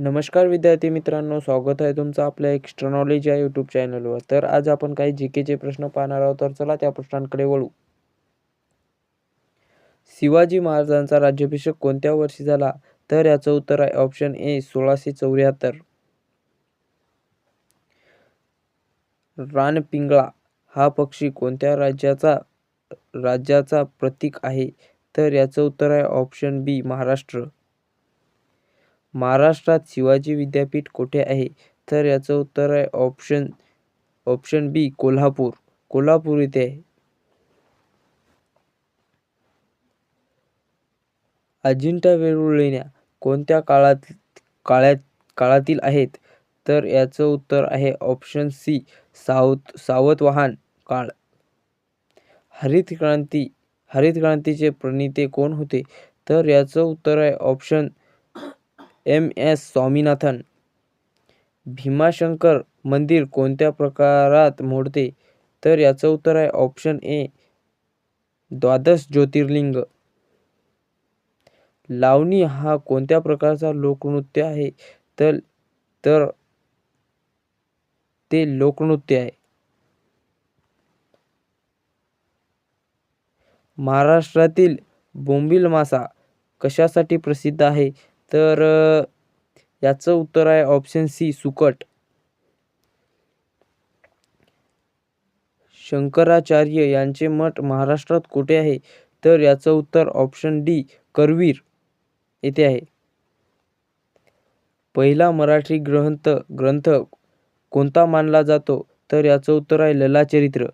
नमस्कार विद्यार्थी मित्रांनो स्वागत आहे तुमचं आपल्या एक्स्ट्रा नॉलेज या यूट्यूब चॅनलवर तर आज आपण काही जी केचे प्रश्न पाहणार आहोत तर चला त्या प्रश्नांकडे वळू. शिवाजी महाराजांचा राज्याभिषेक कोणत्या वर्षी झाला? तर याचं उत्तर आहे ऑप्शन ए सोळाशे चौऱ्याहत्तर. रानपिंगळा हा पक्षी कोणत्या राज्याचा राज्याचा प्रतीक आहे? तर याचं उत्तर आहे ऑप्शन बी महाराष्ट्र. महाराष्ट्रात शिवाजी विद्यापीठ कोठे आहे? तर याचं उत्तर आहे option option B Kolhapur. Kolhapur इथे. आहे अजिंठा वेरूळ लेण्या कोणत्या काळात काळात काळातील आहेत? तर याचं उत्तर आहे ऑप्शन सी सावत सावतवाहन काळ. हरित क्रांती हरित क्रांतीचे प्रणेते कोण होते? तर याचं उत्तर आहे option M S Swaminathan. Bhimashankar मंदिर कोणत्या प्रकारात मोडते? तर याचं उत्तर आहे ऑप्शन ए द्वादश ज्योतिर्लिंग. लावणी हा कोणत्या प्रकारचा लोकनृत्य आहे? तर तर ते लोकनृत्य आहे. महाराष्ट्रातील बोंबील मासा कशासाठी प्रसिद्ध आहे? तर याचं उत्तर आहे ऑप्शन सी सुकट. शंकराचार्य यांचे मठ महाराष्ट्रात कुठे आहे? तर याचं उत्तर ऑप्शन डी करवीर येथे आहे. पहिला मराठी ग्रंथ ग्रंथ कोणता मानला जातो? तर याचं उत्तर आहे ललाचरित्र.